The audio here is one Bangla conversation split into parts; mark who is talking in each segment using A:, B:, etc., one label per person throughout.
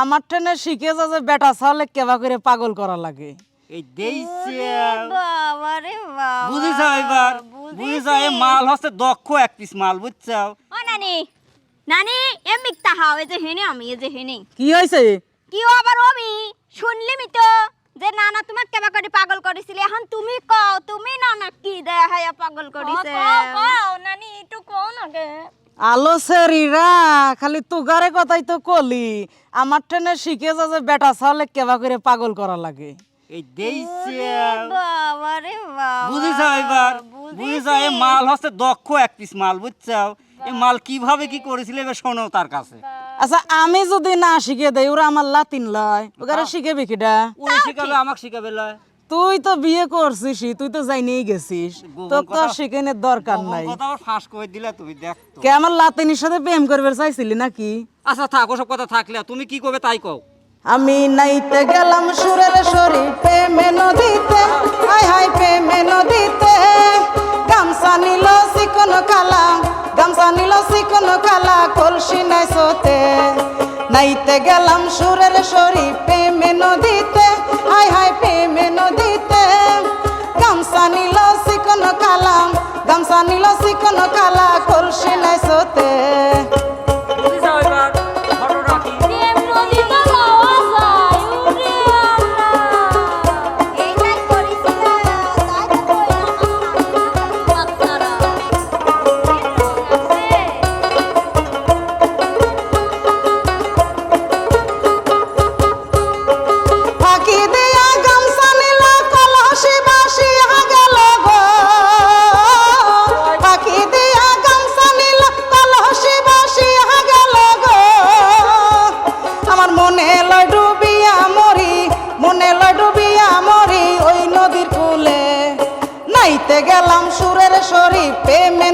A: আমার ট্রেনে শিখে যা যে বেটা ছাড়লে কেবা করে পাগল করা লাগে।
B: এই দেইছে
C: বাবা রে বাবা।
B: বুঝিছ এবার। বুঝিছ এই মাল হচ্ছে দক্ষ এক পিস মাল বুঝছ
C: ও নানি নানি এ মিথ্যা হাও এই যে হেনে আমি এই যে হেনে।
A: কি হয়েছে
C: কি ও আবার আমি শুনলিমি তো? যে নানা তোমাক কেবা করে পাগল করেছিলে এখন তুমি কও তুমি নানা কি দেয়া হায়া পাগল করিছে? কও নানি একটু কও না গে।
A: আলো সেরিরা খালি তুগারে কথাই তো কলি। আমার ট্রেনে শিখে যা যে বেটা ছাড়লে কেবা করে পাগল করা লাগে।
B: এই দেইছে
C: বাবা রে বাবা।
B: বুঝিছ এবার। বুঝিছ। এই মাল হচ্ছে দক্ষ এক পিস মাল বুঝছ এই মাল কীভাবে কি করেছিল এবার শোনো তার কাছে।
A: আচ্ছা আমি যদি না শিখে দেই ওরা আমার লাতিন লয়। ওগারে শিখে বিকিটা
B: উনি শিখাবে আমাকে শিখাবে লয়।
A: তুই তো বিয়ে করছিস তুই তো যাই নিয়ে গেছিস। তোর তো শিখেনের দরকার নাই।
B: কথা ফাঁস করে দিলে তুমি দেখতো
A: কে আমার লাতিনির সাথে প্রেম করবে চাইছিলি নাকি?
B: আচ্ছা থাক ওসব কথা থাকলে তুমি কি করবে তাই কও।
A: আমি নাইতে গেলাম সুরের সরি প্রেমে নদীতে হাই হাই প্রেমে নদীতে গামছা নিল চিকন কালা গামছা নিল চিকন কালা কলসি নাই সোতে নাইতে গেলাম সুরের সরি প্রেমে নদীতে গামছা নিল চিকন কালা কলসি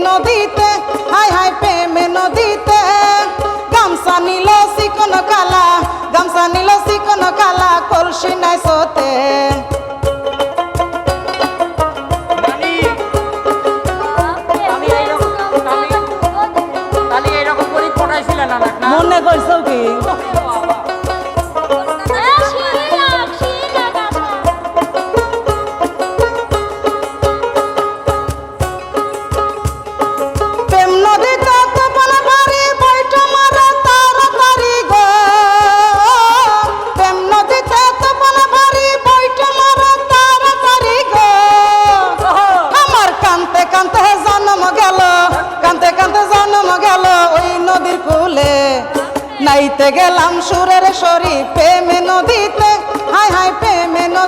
A: নদীতে হাই হাই প্রেমে নদীতে। গামছা নিল চিকন কালা গামছা নিল চিকন কালা কলসি নাই সোতে মনে করছ কি? নাইতে গেলাম সুরের সরি প্রেমে নদীতে। হাই হাই প্রেমে নদীতে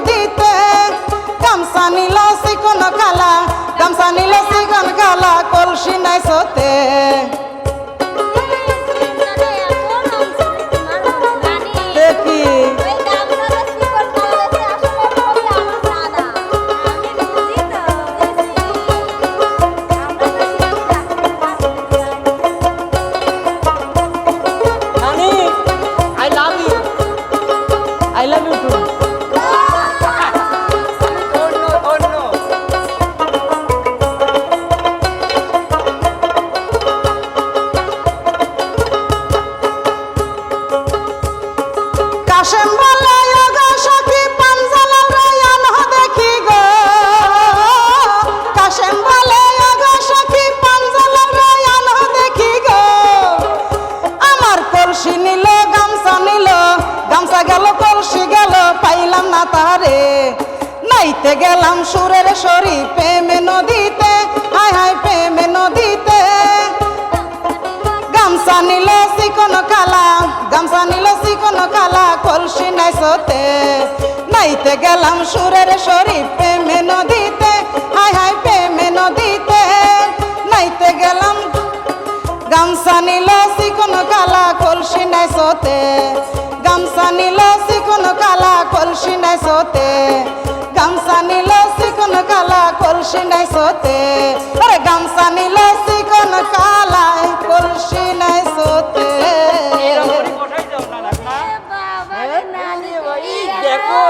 A: কলসি নিল, গামছা নিল, গামছা গেল, কলসি গেল, পাইলাম না তারে নাইতে গেলাম সুরের সরি প্রেমে নদীতে হাই হাই প্রেমে নদীতে। গামছা নিল চিকন কালা, গামছা নিল চিকন কালা, কলসি নাই সতে। নাইতে গেলাম সুরের সরি প্রেমে নদীতে হাই হাই প্রেমে নদীতে। নাইতে গেলাম, গামছা নিল নাই সোতে গামসা নিল সিকুন কালা কলসি নাই সোতে গামসা নিল সিকুন কালা কলসি নাই সোতে আরে গামসা নিল সিকুন কালা কলসি নাই সোতে। দেখো।